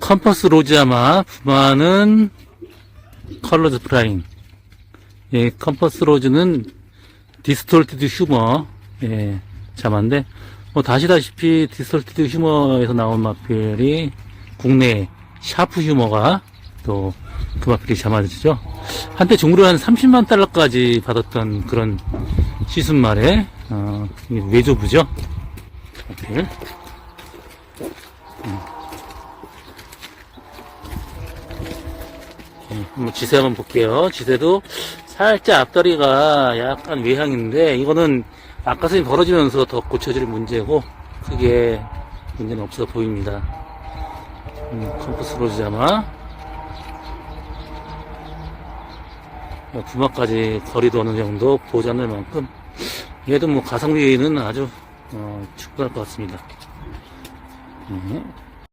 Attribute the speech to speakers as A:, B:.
A: 컴퍼스 로즈아마, 부마는 컬러드 프라임. 예, 컴퍼스 로즈는 디스톨티드 휴머, 예, 자마인데, 뭐, 다시다시피 디스톨티드 휴머에서 나온 마필이 국내 샤프 휴머가 또 그 마필이 자마죠. 한때 종으로 한 30만 달러까지 받았던 그런 시즌 말에, 어, 외조부죠. 마필. 한번 지세 한번 볼게요. 지세도 살짝 앞다리가 약간 외향인데 이거는 앞가슴이 벌어지면서 더 고쳐질 문제고 크게 문제는 없어 보입니다. 음, 컴퍼스 로즈자마 부마까지 거리도 어느 정도 보장할 만큼 얘도 뭐 가성비는 아주 어, 충분할 것 같습니다. 네.